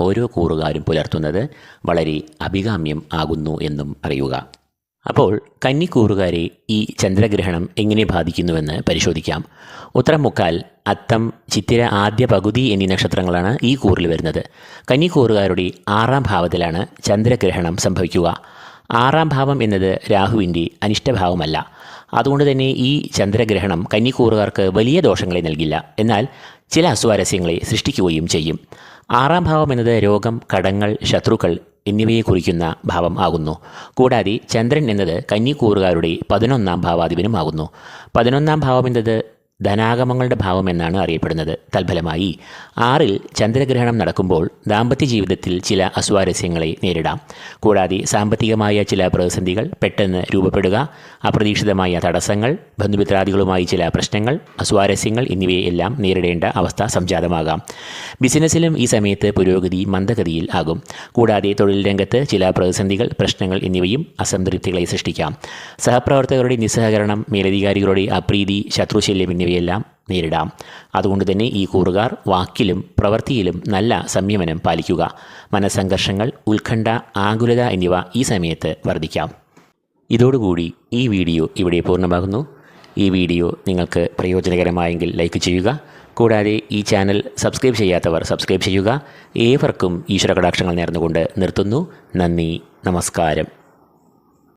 ഓരോ കൂറുകാരും പുലർത്തുന്നത് വളരെ അഭികാമ്യം ആകുന്നു എന്നും അറിയുക. അപ്പോൾ കന്നിക്കൂറുകാരെ ഈ ചന്ദ്രഗ്രഹണം എങ്ങനെ ബാധിക്കുന്നുവെന്ന് പരിശോധിക്കാം. ഉത്തരം മുക്കാൽ അത്തം ചിത്തിര ആദ്യ പകുതി എന്നീ നക്ഷത്രങ്ങളാണ് ഈ കൂറിൽ വരുന്നത്. കന്നിക്കൂറുകാരുടെ ആറാം ഭാവത്തിലാണ് ചന്ദ്രഗ്രഹണം സംഭവിക്കുക. ആറാം ഭാവം എന്നത് രാഹുവിന്റെ അനിഷ്ടഭാവമല്ല. അതുകൊണ്ട് തന്നെ ഈ ചന്ദ്രഗ്രഹണം കന്നിക്കൂറുകാർക്ക് വലിയ ദോഷങ്ങളെ നൽകില്ല. എന്നാൽ ചില അസ്വാരസ്യങ്ങളെ സൃഷ്ടിക്കുകയും ചെയ്യും. ആറാം ഭാവം എന്നത് രോഗം കടങ്ങൾ ശത്രുക്കൾ എന്നിവയെ കുറിക്കുന്ന ഭാവം ആകുന്നു. കൂടാതെ ചന്ദ്രൻ എന്നത് കന്നിക്കൂറുകാരുടെ പതിനൊന്നാം ഭാവാധിപനുമാകുന്നു. പതിനൊന്നാം ഭാവം എന്നത് ധനാഗമങ്ങളുടെ ഭാവം എന്നാണ് അറിയപ്പെടുന്നത്. തൽഫലമായി ആറിൽ ചന്ദ്രഗ്രഹണം നടക്കുമ്പോൾ ദാമ്പത്യ ജീവിതത്തിൽ ചില അസ്വാരസ്യങ്ങളെ നേരിടാം. കൂടാതെ സാമ്പത്തികമായ ചില പ്രതിസന്ധികൾ പെട്ടെന്ന് രൂപപ്പെടുക അപ്രതീക്ഷിതമായ തടസ്സങ്ങൾ ബന്ധുമിത്രാദികളുമായി ചില പ്രശ്നങ്ങൾ അസ്വാരസ്യങ്ങൾ എന്നിവയെല്ലാം നേരിടേണ്ട അവസ്ഥ സംജാതമാകാം. ബിസിനസ്സിലും ഈ സമയത്ത് പുരോഗതി മന്ദഗതിയിൽ ആകും. കൂടാതെ തൊഴിൽ രംഗത്ത് ചില പ്രതിസന്ധികൾ പ്രശ്നങ്ങൾ എന്നിവയും അസംതൃപ്തികളെ സൃഷ്ടിക്കാം. സഹപ്രവർത്തകരുടെ നിസ്സഹകരണം മേലധികാരികളുടെ അപ്രീതി ശത്രുശല്യം എന്നിവയെല്ലാം നേരിടാം. അതുകൊണ്ട് തന്നെ ഈ കൂറുകാർ വാക്കിലും പ്രവൃത്തിയിലും നല്ല സംയമനം പാലിക്കുക. മനസ്സംഘർഷങ്ങൾ ഉത്കണ്ഠ ആകുലത എന്നിവ ഈ സമയത്ത് വർദ്ധിക്കാം. ഇതോടുകൂടി ഈ വീഡിയോ ഇവിടെ പൂർണമാകുന്നു. ഈ വീഡിയോ നിങ്ങൾക്ക് പ്രയോജനകരമായെങ്കിൽ ലൈക്ക് ചെയ്യുക. കൂടാതെ ഈ ചാനൽ സബ്സ്ക്രൈബ് ചെയ്യാത്തവർ സബ്സ്ക്രൈബ് ചെയ്യുക. ഏവർക്കും ഈശ്വര കടാക്ഷങ്ങൾ നേർന്നുകൊണ്ട് നിർത്തുന്നു. നന്ദി നമസ്കാരം.